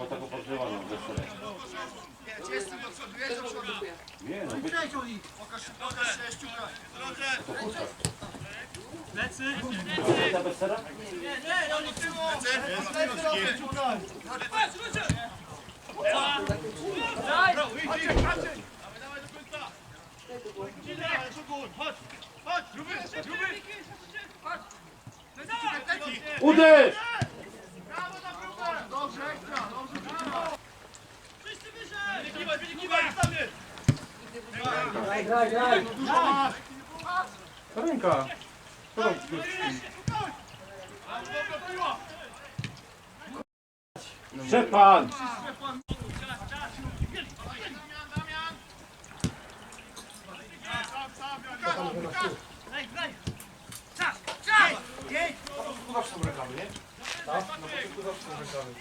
bo tak opatrywano zawsze. Nie, no być... To kurczak. Lecy! Dobrze! Ręka. Szczepan! Tu zawsze są rękawy, nie? Tak? No bo tu zawsze są rękawy.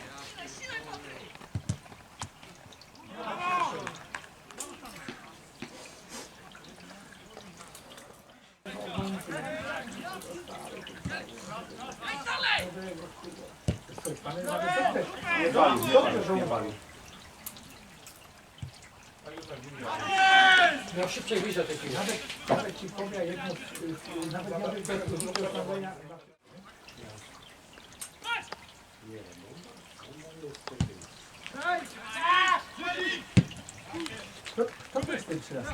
Dobrze, że nie wali. Miał szybciej widzę te piłki. Nawet, ci powiem jedno, nawet nawet bez użytkowania. To, to to jest ten 13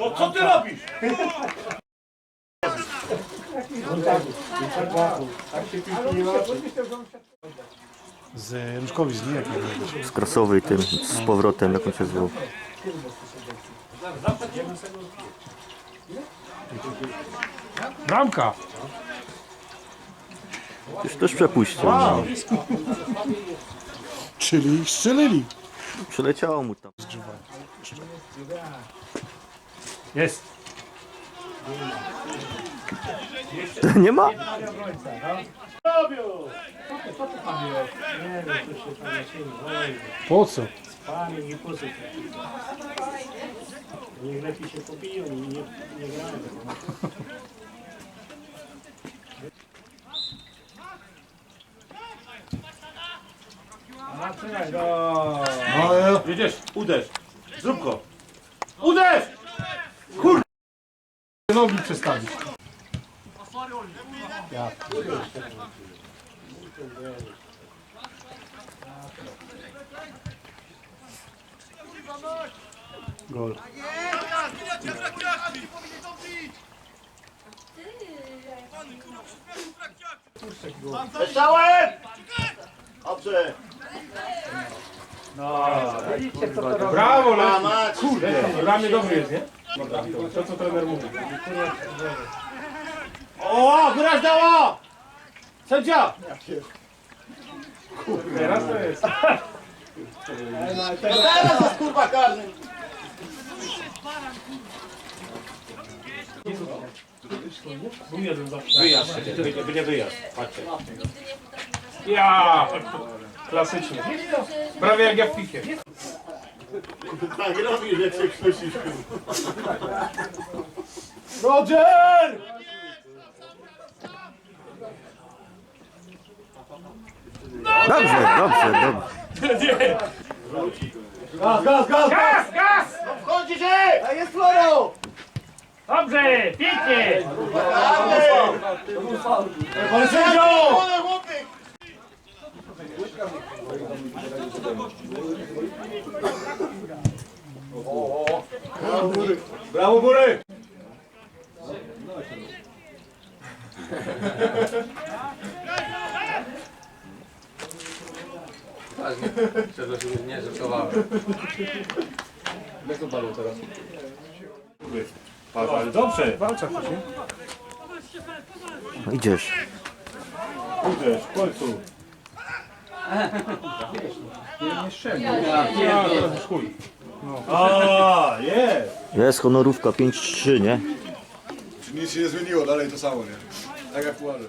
No co ty robisz? Z Ruszkowicz, nie? Jak nie z krasowej tym, z powrotem, jak on się zwał. Bramka! Już też przepuścił. No. Czyli strzelili. Przeleciało mu tam. Jest. Nie ma? Po co? Panie, nie po co Niech lepiej się pobiją i nie, nie grają. A czekaj, no. Jedziesz, uderz. Zrób go. Uderz! Nogi przestawić. Gol. Strzałem! Dobrze. Brawo, A Lech! mać! Kurde, ramię dobry jest, nie? To co trener mówi. O, wyraź dała! Sędzia! Teraz to jest. No teraz jest kurwa karny. Był jeden zawsze. Wyjazd, będzie, będzie wyjazd. Patrzcie. Ja! Klasycznie. Prawie jak ja w pikie. Tak robisz, jak się krzesisz. Roger! Dobrze, dobrze, dobrze. Gaz, gaz, gaz! Gaz, gaz! Wchodzi się! A jest Floro! Dobrze, pięknie! Ale sędzio! Brawo, Bury! Nie, żartowałem. Ale dobrze. Walcza? No, idziesz. W końcu. Nie strzelił. Ja, to już chuj. A, jest! Honorówka 5-3, nie? Nic się nie zmieniło, dalej to samo, nie? Tak jak pucharze.